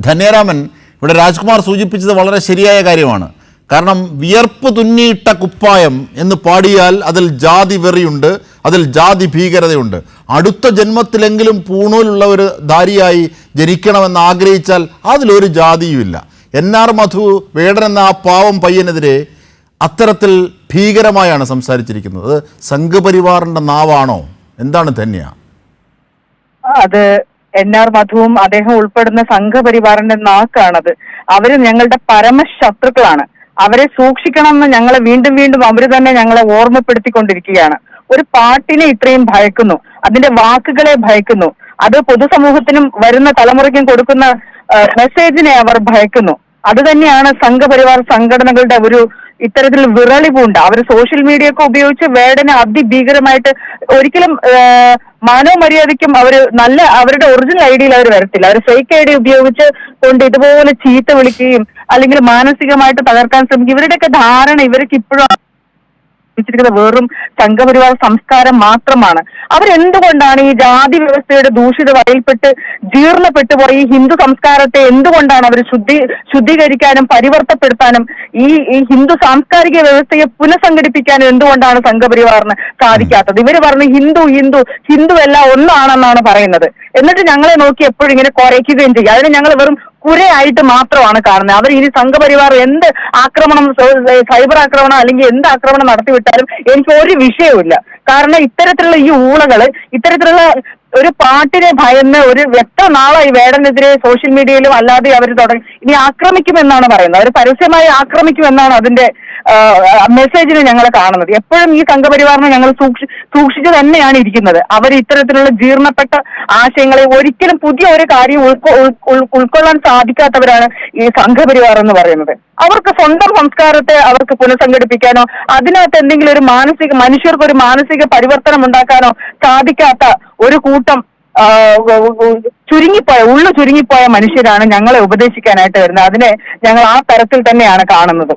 ധന്യരാമൻ ഇവിടെ രാജ്കുമാർ സൂചിപ്പിച്ചത് വളരെ ശരിയായ കാര്യമാണ്. കാരണം വിയർപ്പ് തുന്നിയിട്ട കുപ്പായം എന്ന് പാടിയാൽ അതിൽ ജാതി വെറിയുണ്ട് അതിൽ ജാതി ഭീകരതയുണ്ട്. അടുത്ത ജന്മത്തിലെങ്കിലും പൂണൂലുള്ള ഒരു ധാരിയായി ജനിക്കണമെന്ന് ആഗ്രഹിച്ചാൽ അതിലൊരു ജാതിയുമില്ല. എൻ ആർ മധു വേടൻ എന്ന ആ പാവം പയ്യനെതിരെ അത്തരത്തിൽ ഭീകരമായാണ് സംസാരിച്ചിരിക്കുന്നത്. അത് സംഘപരിവാറിന്റെ നാവാണോ? എന്താണ് ധന്യ? അത് എൻ ആർ മധുവും അദ്ദേഹം ഉൾപ്പെടുന്ന സംഘപരിവാറിന്റെ നാക്കാണത്. അവർ ഞങ്ങളുടെ പരമശത്രുക്കളാണ്. അവരെ സൂക്ഷിക്കണമെന്ന് ഞങ്ങളെ വീണ്ടും വീണ്ടും അവർ തന്നെ ഞങ്ങളെ ഓർമ്മപ്പെടുത്തിക്കൊണ്ടിരിക്കുകയാണ്. ഒരു പാട്ടിനെ ഇത്രയും ഭയക്കുന്നു. അതിന്റെ വാക്കുകളെ ഭയക്കുന്നു. അത് പൊതുസമൂഹത്തിനും വരുന്ന തലമുറയ്ക്കും കൊടുക്കുന്ന മെസ്സേജിനെ അവർ ഭയക്കുന്നു. അത് തന്നെയാണ് സംഘപരിവാർ സംഘടനകളുടെ ഒരു ഇത്തരത്തിൽ വിറളിപൂണ്ട് അവർ സോഷ്യൽ മീഡിയ ഒക്കെ ഉപയോഗിച്ച് വേടനെ അതിഭീകരമായിട്ട് ഒരിക്കലും മാനവമര്യാദയ്ക്കും മാനവ മര്യാദയ്ക്കും അവർ നല്ല അവരുടെ ഒറിജിനൽ ഐഡിയിൽ അവർ വരത്തില്ല. അവർ ഫേക്ക് ഐ ഡി ഉപയോഗിച്ച് കൊണ്ട് ഇതുപോലെ ചീത്ത വിളിക്കുകയും അല്ലെങ്കിൽ മാനസികമായിട്ട് തകർക്കാൻ ശ്രമിക്കും ഇവരുടെയൊക്കെ ധാരണ ഇവർക്ക് ഇപ്പോഴും ജീവിച്ചിരിക്കുന്ന വെറും സംഘപരിവാർ സംസ്കാരം മാത്രമാണ്. അവരെന്തുകൊണ്ടാണ് ഈ ജാതി വ്യവസ്ഥയുടെ ദൂഷിത വയൽപ്പെട്ട് ജീർണപ്പെട്ടു പോയ? ഈ ഹിന്ദു സംസ്കാരത്തെ എന്തുകൊണ്ടാണ് അവർ ശുദ്ധി ശുദ്ധീകരിക്കാനും പരിവർത്തപ്പെടുത്താനും ഈ ഈ ഹിന്ദു സാംസ്കാരിക വ്യവസ്ഥയെ പുനഃസംഘടിപ്പിക്കാനും എന്തുകൊണ്ടാണ് സംഘപരിവാറിന് സാധിക്കാത്തത്? ഇവർ പറഞ്ഞു ഹിന്ദു ഹിന്ദു ഹിന്ദു എല്ലാം ഒന്നാണെന്നാണ് പറയുന്നത്. എന്നിട്ട് ഞങ്ങളെ നോക്കി എപ്പോഴും ഇങ്ങനെ കുറയ്ക്കുകയും ചെയ്യും. അതിന് ഞങ്ങൾ വെറും കുരയായിട്ട് മാത്രമാണ് കാണുന്നത്. അവർ ഇനി സംഘപരിവാർ എന്ത് ആക്രമണം സൈബർ ആക്രമണം അല്ലെങ്കിൽ എന്ത് ആക്രമണം നടത്തിവിട്ടാലും എനിക്ക് ഒരു വിഷയവുമില്ല. കാരണം ഇത്തരത്തിലുള്ള ഈ ഊളകൾ ഇത്തരത്തിലുള്ള ഒരു പാട്ടിനെ ഭയന്ന് ഒരു എത്ര നാളായി വേടനെതിരെ സോഷ്യൽ മീഡിയയിലും അല്ലാതെ അവർ തുടങ്ങി ഇനി ആക്രമിക്കുമെന്നാണ് പറയുന്നത്. അവർ പരസ്യമായി ആക്രമിക്കുമെന്നാണ് അതിന്റെ മെസ്സേജിന് ഞങ്ങൾ കാണുന്നത്. എപ്പോഴും ഈ സംഘപരിവാറിനെ ഞങ്ങൾ സൂക്ഷി സൂക്ഷിച്ചു തന്നെയാണ് ഇരിക്കുന്നത്. അവർ ഇത്തരത്തിലുള്ള ജീർണപ്പെട്ട ആശയങ്ങളെ ഒരിക്കലും പുതിയ ഒരു കാര്യം ഉൾക്കൊ- ഉൾ- ഉൾ- ഉൾക്കൊള്ളാൻ സാധിക്കാത്തവരാണ് ഈ സംഘപരിവാർ എന്ന് പറയുന്നത്. അവർക്ക് സ്വന്തം സംസ്കാരത്തെ അവർക്ക് പുനഃസംഘടിപ്പിക്കാനോ അതിനകത്ത് എന്തെങ്കിലും ഒരു മാനസിക മനുഷ്യർക്ക് ഒരു മാനസിക പരിവർത്തനം ഉണ്ടാക്കാനോ സാധിക്കാത്ത ഒരു കൂട്ടം ചുരുങ്ങിപ്പോയ ഉള്ളു ചുരുങ്ങിപ്പോയ മനുഷ്യരാണ് ഞങ്ങളെ ഉപദേശിക്കാനായിട്ട് വരുന്നത്. അതിനെ ഞങ്ങൾ ആ തരത്തിൽ തന്നെയാണ് കാണുന്നത്.